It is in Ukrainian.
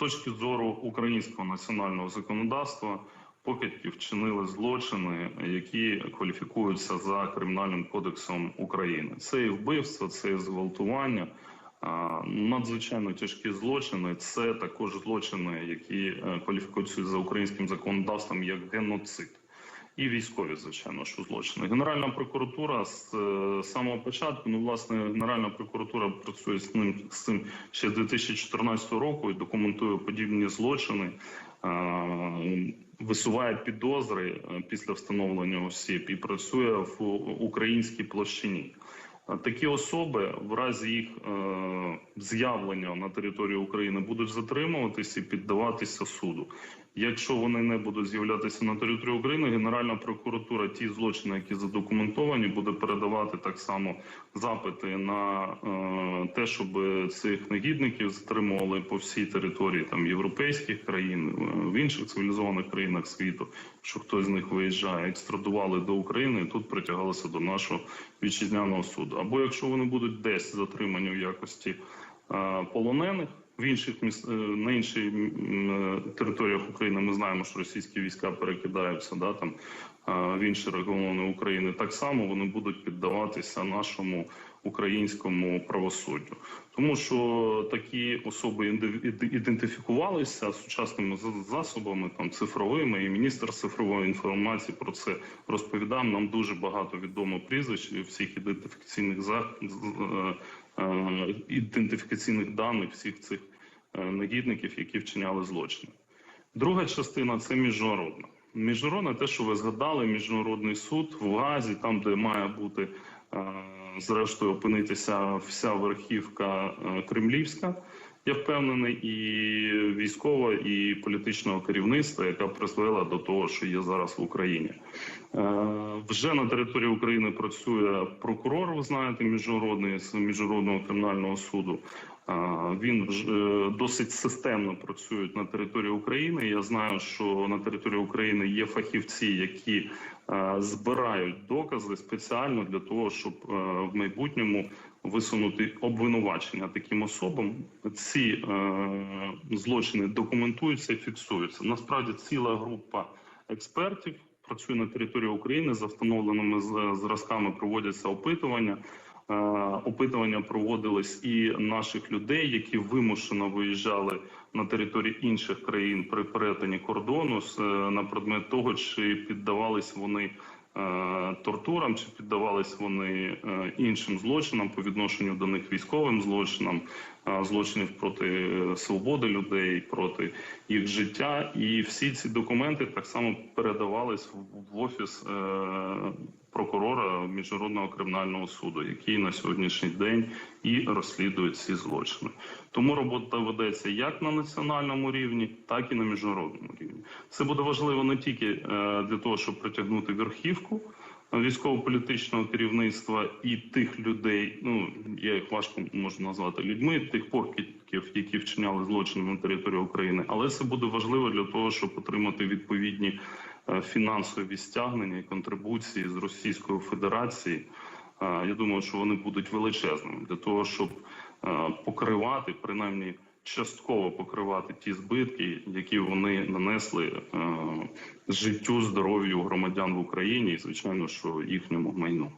точки зору українського національного законодавства, покидьки вчинили злочини, які кваліфікуються за кримінальним кодексом України. Це і вбивство, це і зґвалтування. Надзвичайно тяжкі злочини це також злочини, які е, кваліфікуються за українським законодавством як геноцид. І військові, звичайно, що злочини. Генеральна прокуратура з е, самого початку, ну власне, Генеральна прокуратура працює з ним з цим ще з 2014 року і документує подібні злочини, е, висуває підозри е, після встановлення осіб і працює в українській площині. Такі особи в разі їх з'явлення на території України будуть затримуватися і піддаватися суду. Якщо вони не будуть з'являтися на території України, Генеральна прокуратура ті злочини, які задокументовані, буде передавати так само запити на е, те, щоб цих негідників затримували по всій території там європейських країн, е, в інших цивілізованих країнах світу, що хтось з них виїжджає, екстрадували до України, і тут притягалися до нашого вітчизняного суду. Або якщо вони будуть десь затримані в якості е, полонених. В інших міс... е, на інших е, територіях України ми знаємо, що російські війська перекидаються да, там, в інші регіони України. Так само вони будуть піддаватися нашому українському правосуддю, тому що такі особи ідентифікувалися сучасними засобами, там цифровими, і міністр цифрової інформації про це розповідав. Нам дуже багато відомо прізвищ всіх ідентифікаційних е, ідентифікаційних даних всіх цих е, негідників, які вчиняли злочини. Друга частина це міжнародна. Міжнародне, те, що ви згадали, міжнародний суд в Газі, там, де має бути е, зрештою опинитися вся верхівка е, кремлівська. Я впевнений, і військового, і політичного керівництва, яка призвела до того, що є зараз в Україні. Е, Вже на території України працює прокурор, ви знаєте, міжнародний з міжнародного кримінального суду. Е, Він е, досить системно працює на території України. Я знаю, що на території України є фахівці, які збирають докази спеціально для того, щоб в майбутньому висунути обвинувачення таким особам. Ці е, злочини документуються і фіксуються. Насправді ціла група експертів працює на території України за встановленими зразками. Проводяться опитування. Е, Опитування проводились і наших людей, які вимушено виїжджали на території інших країн при перетині кордону з, е, на предмет того, чи піддавались вони тортурам, чи піддавались вони е, іншим злочинам по відношенню до них військовим злочинам, е, злочинів проти е, свободи людей, проти їх життя. І всі ці документи так само передавались в- офіс е, прокурора міжнародного кримінального суду, який на сьогоднішній день і розслідує ці злочини. Тому робота ведеться як на національному рівні, так і на міжнародному рівні. Це буде важливо не тільки е, для того, щоб притягнути верхівку військово-політичного керівництва і тих людей, ну я їх важко можу назвати людьми, тих покидьків, які вчиняли злочини на території України, але це буде важливо для того, щоб отримати відповідні фінансові стягнення і контрибуції з Російської Федерації. Е, Я думаю, що вони будуть величезними для того, щоб е, покривати принаймні частково покривати ті збитки, які вони нанесли е, життю, здоров'ю громадян в Україні, і звичайно, що їхньому майну.